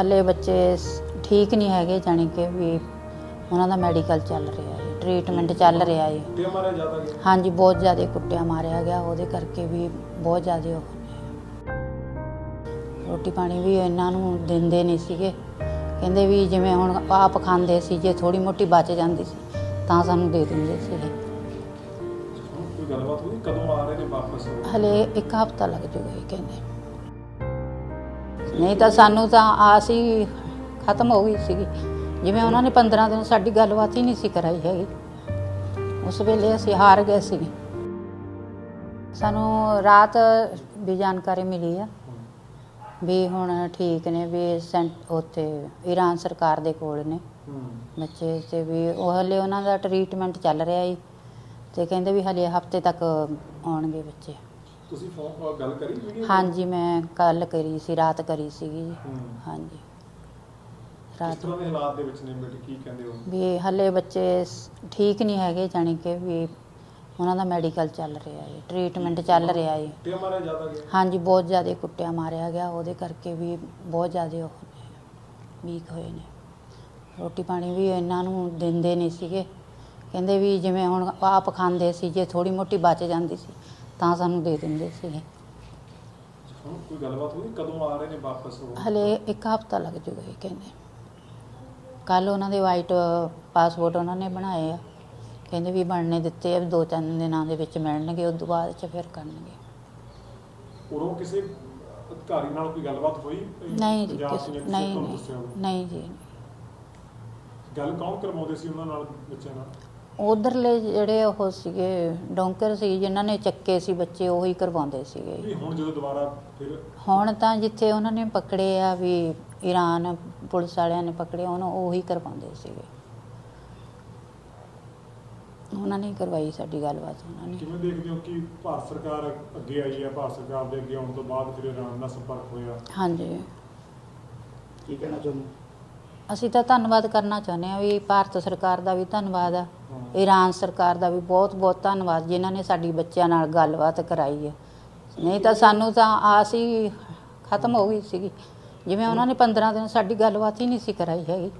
ਹਲੇ ਬੱਚੇ ਸ- ਠੀਕ ਨਹੀਂ ਹੈਗੇ ਜਾਣੀ ਕਿ ਵੀ ਉਹਨਾਂ ਦਾ ਮੈਡੀਕਲ ਚੱਲ ਰਿਹਾ ਹੈ ਟ੍ਰੀਟਮੈਂਟ ਚੱਲ ਰਿਹਾ ਹੈ। ਤੇ ਮਾਰਿਆ ਜ਼ਿਆਦਾ ਗਿਆ? ਹਾਂਜੀ ਬਹੁਤ ਜ਼ਿਆਦਾ ਕੁੱਟਿਆ ਮਾਰਿਆ ਗਿਆ ਉਹਦੇ ਕਰਕੇ ਵੀ ਬਹੁਤ ਜ਼ਿਆਦਾ ਉਹ ਰੋਟੀ ਪਾਣੀ ਵੀ ਇਹਨਾਂ ਨੂੰ ਦਿੰਦੇ ਨਹੀਂ ਸੀਗੇ। ਕਹਿੰਦੇ ਵੀ ਜਿਵੇਂ ਹੁਣ ਆਪ ਖਾਂਦੇ ਸੀ ਜੇ ਥੋੜੀ ਮੋਟੀ ਬਚ ਜਾਂਦੀ ਸੀ ਤਾਂ ਸਾਨੂੰ ਦੇ ਦਿੰਦੇ ਸੀਗੇ। ਹੁਣ ਕੋਈ ਗੱਲਬਾਤ ਹੋਈ? ਕਦੋਂ ਆ ਰਹੇ ਨੇ ਵਾਪਸ? ਹਲੇ ਇੱਕ ਹਫਤਾ ਲੱਗ ਜੂਗਾ ਇਹ ਕਹਿੰਦੇ। ਨਹੀਂ ਤਾਂ ਸਾਨੂੰ ਤਾਂ ਆਸ ਹੀ ਖਤਮ ਹੋ ਗਈ ਸੀਗੀ। ਜਿਵੇਂ ਉਹਨਾਂ ਨੇ 15 ਦਿਨ ਸਾਡੀ ਗੱਲਬਾਤ ਹੀ ਨਹੀਂ ਸੀ ਕਰਾਈ ਹੈਗੀ। ਉਸ ਵੇਲੇ ਅਸੀਂ ਹਾਰ ਗਏ ਸੀ। ਸਾਨੂੰ ਰਾਤ ਵੀ ਜਾਣਕਾਰੀ ਮਿਲੀ ਆ ਵੀ ਹੁਣ ਠੀਕ ਨੇ ਵੀ ਸੈਂਟ ਉੱਥੇ ਈਰਾਨ ਸਰਕਾਰ ਦੇ ਕੋਲ ਨੇ। ਬੱਚੇ ਤੇ ਵੀ ਉਹ ਹਲੇ ਉਹਨਾਂ ਦਾ ਟ੍ਰੀਟਮੈਂਟ ਚੱਲ ਰਿਹਾ ਜੀ। ਤੇ ਕਹਿੰਦੇ ਵੀ ਹਲੇ ਹਫ਼ਤੇ ਤੱਕ ਆਉਣਗੇ ਬੱਚੇ। ਤੁਸੀਂ ਫੋਨ ਗੱਲ ਕਰੀ ਵੀਡੀਓ ਹਾਂਜੀ ਮੈਂ ਕੱਲ ਕਰੀ ਸੀ ਰਾਤ ਕਰੀ ਸੀਗੀ ਜੀ। ਹਾਂਜੀ। ਕਿਸ ਰਾਤ ਤਰ੍ਹਾਂ ਦੇ ਹਾਲਾਤ ਦੇ ਵਿੱਚ ਨੇ ਬੇਟੇ? ਕੀ ਕਹਿੰਦੇ ਹੋ? ਵੀ ਹਲੇ ਬੱਚੇ ਸ- ਠੀਕ ਨਹੀਂ ਹੈਗੇ ਜਾਣੀ ਕਿ ਵੀ ਉਹਨਾਂ ਦਾ ਮੈਡੀਕਲ ਚੱਲ ਰਿਹਾ ਹੈ ਟ੍ਰੀਟਮੈਂਟ ਚੱਲ ਰਿਹਾ ਹੈ। ਤੇ ਮਾਰਿਆ ਜ਼ਿਆਦਾ ਗਿਆ? ਹਾਂਜੀ ਬਹੁਤ ਜ਼ਿਆਦਾ ਕੁੱਟਿਆ ਮਾਰਿਆ ਗਿਆ ਉਹਦੇ ਕਰਕੇ ਵੀ ਬਹੁਤ ਜ਼ਿਆਦਾ ਉਹ ਵੀਕ ਹੋਏ ਨੇ। ਰੋਟੀ ਪਾਣੀ ਵੀ ਇਹਨਾਂ ਨੂੰ ਦਿੰਦੇ ਨਹੀਂ ਸੀਗੇ। ਕਹਿੰਦੇ ਵੀ ਜਿਵੇਂ ਹੁਣ ਆਪ ਖਾਂਦੇ ਸੀ ਜੇ ਥੋੜੀ ਮੋਟੀ ਬਚ ਜਾਂਦੀ ਸੀ ਤਾਂ ਸਾਨੂੰ ਦੇ ਦਿੰਦੇ ਸੀਗੇ। ਹੁਣ ਕੋਈ ਗੱਲਬਾਤ ਹੋਈ? ਕਦੋਂ ਆ ਰਹੇ ਨੇ ਵਾਪਸ ਉਹ? ਹਲੇ ਇੱਕ ਹਫਤਾ ਲੱਗ ਜੂਗਾ ਇਹ ਕਹਿੰਦੇ। ਕੱਲ ਉਹਨਾਂ ਦੇ ਵਾਈਟ ਪਾਸਪੋਰਟ ਉਹਨਾਂ ਨੇ ਬਣਾਏ ਆ। ਕਹਿੰਦੇ ਵੀ ਬਣਨੇ ਦਿੱਤੇ ਆ ਵੀ ਦੋ ਤਿੰਨ ਦਿਨਾਂ ਦੇ ਵਿੱਚ ਮਿਲਣਗੇ ਉਸ ਤੋਂ ਬਾਅਦ ਚ ਫਿਰ ਕਰਨਗੇ। ਉਦੋਂ ਕਿਸੇ ਅਧਿਕਾਰੀ ਨਾਲ ਕੋਈ ਗੱਲਬਾਤ ਹੋਈ? ਨਹੀਂ ਜੀ ਕਿਸ- ਨਹੀਂ? ਨਹੀਂ ਜੀ। ਗੱਲ ਕੌਣ ਕਰਵਾਉਂਦੇ ਸੀ ਉਹਨਾਂ ਨਾਲ ਬੱਚਿਆਂ ਨਾਲ? ਉਧਰਲੇ ਜਿਹੜੇ ਉਹ ਸੀਗੇ ਡੋਂਕਰ ਸੀ ਜਿਨ੍ਹਾਂ ਨੇ ਚੱਕੇ ਸੀ ਬੱਚੇ ਉਹੀ ਕਰਵਾਉਂਦੇ ਸੀਗੇ। ਵੀ ਹੁਣ ਜਦੋਂ ਦੁਬਾਰਾ ਫਿਰ ਹੁਣ ਤਾਂ ਜਿੱਥੇ ਉਹਨਾਂ ਨੇ ਪਕੜੇ ਆ ਵੀ ਈਰਾਨ ਪੁਲਿਸ ਵਾਲਿਆਂ ਨੇ ਪਕੜੇ ਉਹਨੂੰ ਉਹੀ ਕਰਵਾਉਂਦੇ ਸੀਗੇ। ਉਹਨਾਂ ਨੇ ਹੀ ਕਰਵਾਈ ਸਾਡੀ ਗੱਲਬਾਤ ਉਹਨਾਂ ਨੇ। ਕਿਵੇਂ ਦੇਖਦੇ ਹੋ ਕਿ ਭਾਰਤ ਸਰਕਾਰ ਅੱਗੇ ਆਈ ਹੈ ਭਾਰਤ ਸਰਕਾਰ ਦੇ ਅੱਗੇ ਆਉਣ ਤੋਂ ਬਾਅਦ ਫਿਰ ਇਰਾਨ ਨਾਲ ਸੰਪਰਕ ਹੋਇਆ? ਹਾਂਜੀ। ਕੀ ਕਹਿਣਾ ਚਾਹੁੰਦੇ? ਅਸੀਂ ਤਾਂ ਧੰਨਵਾਦ ਕਰਨਾ ਚਾਹੁੰਦੇ ਹਾਂ ਵੀ ਭਾਰਤ ਸਰਕਾਰ ਦਾ ਵੀ ਧੰਨਵਾਦ ਆ। ਈਰਾਨ ਸਰਕਾਰ ਦਾ ਵੀ ਬਹੁਤ ਬਹੁਤ ਧੰਨਵਾਦ ਜਿਨ੍ਹਾਂ ਨੇ ਸਾਡੀ ਬੱਚਿਆਂ ਨਾਲ ਗੱਲਬਾਤ ਕਰਾਈ ਹੈ ਨਹੀਂ ਤਾਂ ਸਾਨੂੰ ਤਾਂ ਆਸ ਹੀ ਖਤਮ ਹੋ ਗਈ ਸੀਗੀ। ਜਿਵੇਂ ਉਹਨਾਂ ਨੇ 15 ਦਿਨ ਸਾਡੀ ਗੱਲਬਾਤ ਹੀ ਨਹੀਂ ਸੀ ਕਰਾਈ ਹੈਗੀ।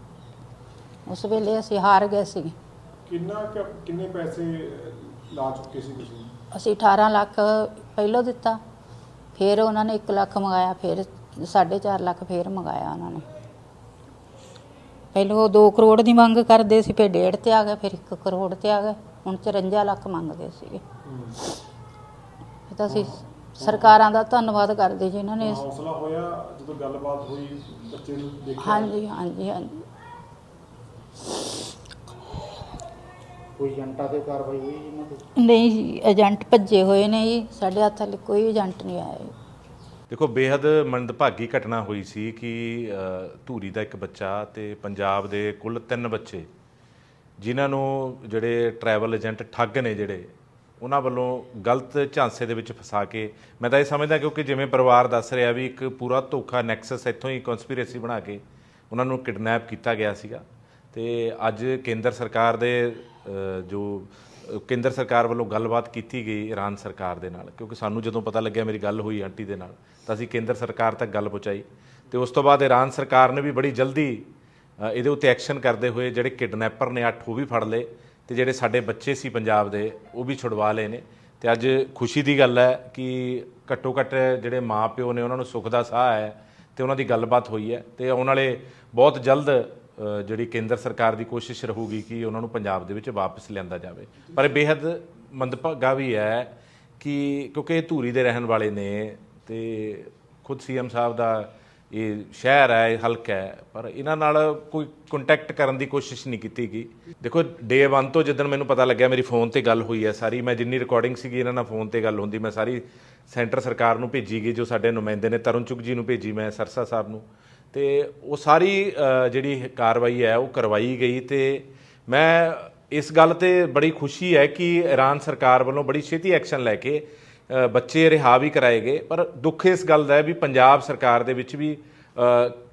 ਉਸ ਵੇਲੇ ਅਸੀਂ ਹਾਰ ਗਏ ਸੀ ਕਿੰਨਾ ਕੁ- ਕਿੰਨੇ ਪੈਸੇ ਲਾ ਚੁੱਕੇ ਸੀ ਤੁਸੀਂ? ਅਸੀਂ 18 ਲੱਖ ਪਹਿਲੋਂ ਦਿੱਤਾ। ਫਿਰ ਉਹਨਾਂ ਨੇ 1 ਲੱਖ ਮੰਗਾਇਆ ਫਿਰ 4.5 ਲੱਖ ਫਿਰ ਮੰਗਾਇਆ ਉਹਨਾਂ ਨੇ। ਪਹਿਲੋਂ 2 ਕਰੋੜ ਦੀ ਮੰਗ ਕਰਦੇ ਸੀ ਫਿਰ 1.5 ਤੇ ਆ ਗਏ ਫਿਰ 1 ਕਰੋੜ ਤੇ ਆ ਗਏ। ਹੁਣ 54 ਲੱਖ ਮੰਗਦੇ ਸੀਗੇ। ਇਹ ਤਾਂ ਅਸੀਂ ਸਰਕਾਰਾਂ ਦਾ ਧੰਨਵਾਦ ਕਰਦੇ ਜਿਨ੍ਹਾਂ ਨੇ। ਹੌਸਲਾ ਹੋਇਆ ਜਦੋਂ ਗੱਲਬਾਤ ਹੋਈ ਬੱਚੇ ਨੂੰ ਦੇਖਿਆ? ਹਾਂਜੀ ਹਾਂਜੀ ਹਾਂਜੀ। ਕੋਈ ਏਜੰਟਾਂ ਤੇ ਕਾਰਵਾਈ ਹੋਈ ਜੀ ਇਹਨਾਂ ਤੇ ਨਹੀਂ ਜੀ ਏਜੰਟ ਭੱਜੇ ਹੋਏ ਨੇ ਜੀ। ਸਾਡੇ ਹੱਥ ਹਲੇ ਕੋਈ ਏਜੰਟ ਨਹੀਂ ਆਇਆ ਜੀ ਦੇਖੋ ਬੇहद ਮੰਦਭਾਗੀ ਘਟਨਾ ਹੋਈ ਸੀ ਕਿ ਧੂਰੀ ਦਾ ਇੱਕ ਬੱਚਾ ਤੇ ਪੰਜਾਬ ਦੇ ਕੁੱਲ ਤਿੰਨ ਬੱਚੇ, ਜਿਨ੍ਹਾਂ ਨੂੰ ਜਿਹੜੇ ਟਰੈਵਲ ਏਜੰਟ ਠੱਗ ਨੇ ਜਿਹੜੇ, ਉਹਨਾਂ ਵੱਲੋਂ ਗਲਤ ਝਾਂਸੇ ਦੇ ਵਿੱਚ ਫਸਾ ਕੇ, ਮੈਂ ਤਾਂ ਇਹ ਸਮਝਦਾ ਕਿਉਂਕਿ ਜਿਵੇਂ ਪਰਿਵਾਰ ਦੱਸ ਰਿਹਾ ਵੀ ਇੱਕ ਪੂਰਾ ਧੋਖਾ ਨੈਕਸਸ ਇੱਥੋਂ ਹੀ ਕਨਸਪੀਰੇਸੀ ਬਣਾ ਕੇ ਉਹਨਾਂ ਨੂੰ ਕਿਡਨੈਪ ਕੀਤਾ ਗਿਆ ਸੀਗਾ ਤੇ ਅੱਜ ਕੇਂਦਰ ਸਰਕਾਰ ਦੇ ਜੋ ਕੇਂਦਰ ਸਰਕਾਰ ਵੱਲੋਂ ਗੱਲਬਾਤ ਕੀਤੀ ਗਈ ਈਰਾਨ ਸਰਕਾਰ ਦੇ ਨਾਲ, ਕਿਉਂਕਿ ਸਾਨੂੰ ਜਦੋਂ ਪਤਾ ਲੱਗਿਆ ਮੇਰੀ ਗੱਲ ਹੋਈ ਆਂਟੀ ਦੇ ਨਾਲ, ਤਾਂ ਅਸੀਂ ਕੇਂਦਰ ਸਰਕਾਰ ਤੱਕ ਗੱਲ ਪਹੁੰਚਾਈ। ਤੇ ਉਸ ਤੋਂ ਬਾਅਦ ਈਰਾਨ ਸਰਕਾਰ ਨੇ ਵੀ ਬੜੀ ਜਲਦੀ ਇਹਦੇ ਉੱਤੇ ਐਕਸ਼ਨ ਕਰਦੇ ਹੋਏ ਜਿਹੜੇ ਕਿਡਨੈਪਰ ਨੇ ਅੱਠ ਉਹ ਵੀ ਫੜ ਲਏ, ਤੇ ਜਿਹੜੇ ਸਾਡੇ ਬੱਚੇ ਸੀ ਪੰਜਾਬ ਦੇ, ਉਹ ਵੀ ਛੁਡਵਾ ਲਏ ਨੇ। ਤੇ ਅੱਜ ਖੁਸ਼ੀ ਦੀ ਗੱਲ ਹੈ ਕਿ ਘੱਟੋ ਘੱਟ ਜਿਹੜੇ ਮਾਪਿਓ ਨੇ ਉਹਨਾਂ ਨੂੰ ਸੁੱਖ ਦਾ ਸਾਹ ਹੈ ਤੇ ਉਹਨਾਂ ਦੀ ਗੱਲਬਾਤ ਹੋਈ ਹੈ। ਤੇ ਆਉਣ ਵਾਲੇ ਬਹੁਤ ਜਲਦ ਜਿਹੜੀ ਕੇਂਦਰ ਸਰਕਾਰ ਦੀ ਕੋਸ਼ਿਸ਼ ਰਹੂਗੀ ਕਿ ਉਹਨਾਂ ਨੂੰ ਪੰਜਾਬ ਦੇ ਵਿੱਚ ਵਾਪਸ ਲਿਆਂਦਾ ਜਾਵੇ। ਪਰ ਇਹ ਬੇहद ਮੰਦਭਾਗਾ ਵੀ ਹੈ ਕਿ ਕਿਉਂਕਿ ਇਹ ਧੂਰੀ ਦੇ ਰਹਿਣ ਵਾਲੇ ਨੇ ਤੇ ਖੁਦ ਸੀਐਮ ਸਾਹਿਬ ਦਾ ਇਹ ਸ਼ਹਿਰ ਹੈ, ਇਹ ਹਲਕਾ ਹੈ, ਪਰ ਇਹਨਾਂ ਨਾਲ ਕੋਈ ਕੰਟੈਕਟ ਕਰਨ ਦੀ ਕੋਸ਼ਿਸ਼ ਨਹੀਂ ਕੀਤੀ ਗਈ। ਦੇਖੋ ਡੇ 1 ਤੋਂ ਜਿੱਦਣ ਮੈਨੂੰ ਪਤਾ ਲੱਗਿਆ ਮੇਰੀ ਫੋਨ ਤੇ ਗੱਲ ਹੋਈ ਹੈ ਸਾਰੀ, ਮੈਂ ਜਿੰਨੀ ਰਿਕਾਰਡਿੰਗ ਸੀਗੀ ਇਹਨਾਂ ਨਾਲ ਫੋਨ ਤੇ ਗੱਲ ਹੁੰਦੀ, ਮੈਂ ਸਾਰੀ ਸੈਂਟਰ ਸਰਕਾਰ ਨੂੰ ਭੇਜੀ ਗਈ, ਜੋ ਸਾਡੇ ਨੁਮਾਇੰਦੇ ਨੇ ਤਰੁਣ ਚੁਗ ਜੀ ਨੂੰ ਭੇਜੀ, ਮੈਂ ਸਰਸਾ ਸਾਹਿਬ ਨੂੰ। ਤੇ ਉਹ ਸਾਰੀ ਜਿਹੜੀ ਕਾਰਵਾਈ ਹੈ, ਉਹ ਕਰਵਾਈ ਗਈ ਤੇ ਮੈਂ ਇਸ ਗੱਲ ਤੇ ਬੜੀ ਖੁਸ਼ੀ ਹੈ ਕਿ ਇਰਾਨ ਸਰਕਾਰ ਵੱਲੋਂ ਬੜੀ ਛੇਤੀ ਐਕਸ਼ਨ ਲੈ ਕੇ ਬੱਚੇ ਰਿਹਾ ਵੀ ਕਰਾਏ ਗਏ। ਪਰ ਦੁੱਖ ਇਸ ਗੱਲ ਦਾ ਹੈ ਵੀ ਪੰਜਾਬ ਸਰਕਾਰ ਦੇ ਵਿੱਚ ਵੀ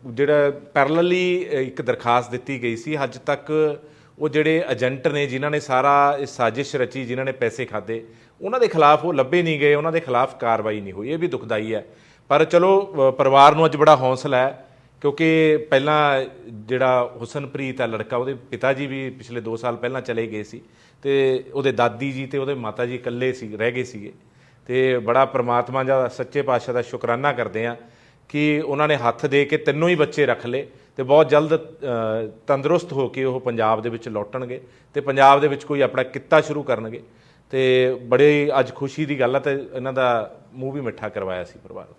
ਜਿਹੜਾ ਪੈਰਲਲੀ ਇੱਕ ਦਰਖਾਸਤ ਦਿੱਤੀ ਗਈ ਸੀ, ਅੱਜ ਤੱਕ ਉਹ ਜਿਹੜੇ ਏਜੰਟ ਨੇ, ਜਿਨ੍ਹਾਂ ਨੇ ਸਾਰਾ ਇਹ ਸਾਜ਼ਿਸ਼ ਰਚੀ, ਜਿਨ੍ਹਾਂ ਨੇ ਪੈਸੇ ਖਾਦੇ ਉਹਨਾਂ ਦੇ ਖਿਲਾਫ ਉਹ ਲੱਭੇ ਨਹੀਂ ਗਏ, ਉਹਨਾਂ ਦੇ ਖਿਲਾਫ ਕਾਰਵਾਈ ਨਹੀਂ ਹੋਈ। ਇਹ ਵੀ ਦੁਖਦਾਈ ਹੈ। ਪਰ ਚਲੋ ਪਰਿਵਾਰ ਨੂੰ ਅੱਜ ਬੜਾ ਹੌਸਲਾ ਹੈ। ਕਿਉਂਕਿ ਪਹਿਲਾਂ ਜਿਹੜਾ ਹੁਸਨਪ੍ਰੀਤ ਆ ਲੜਕਾ, ਉਹਦੇ ਪਿਤਾ ਜੀ ਵੀ ਪਿਛਲੇ 2 ਸਾਲ ਪਹਿਲਾਂ ਚਲੇ ਗਏ ਸੀ ਤੇ ਉਹਦੇ ਦਾਦੀ ਜੀ ਤੇ ਉਹਦੇ ਮਾਤਾ ਜੀ ਇਕੱਲੇ ਸੀ, ਰਹਿ ਗਏ ਸੀਗੇ। ਤੇ ਬੜਾ ਪ੍ਰਮਾਤਮਾ ਦਾ, ਸੱਚੇ ਪਾਤਸ਼ਾਹ ਦਾ ਸ਼ੁਕਰਾਨਾ ਕਰਦੇ ਆ ਕਿ ਉਹਨਾਂ ਨੇ ਹੱਥ ਦੇ ਕੇ ਤਿੰਨੋਂ ਹੀ ਬੱਚੇ ਰੱਖ ਲਏ ਤੇ ਬਹੁਤ ਜਲਦ ਤੰਦਰੁਸਤ ਹੋ ਕੇ ਉਹ ਪੰਜਾਬ ਦੇ ਵਿੱਚ ਲੌਟਣਗੇ ਤੇ ਪੰਜਾਬ ਦੇ ਵਿੱਚ ਕੋਈ ਆਪਣਾ ਕਿੱਤਾ ਸ਼ੁਰੂ ਕਰਨਗੇ। ਤੇ ਬੜੇ ਅੱਜ ਖੁਸ਼ੀ ਦੀ ਗੱਲ ਹੈ ਤੇ ਇਹਨਾਂ ਦਾ ਮੂੰਹ ਵੀ ਮਿੱਠਾ ਕਰਵਾਇਆ ਸੀ ਪਰਿਵਾਰ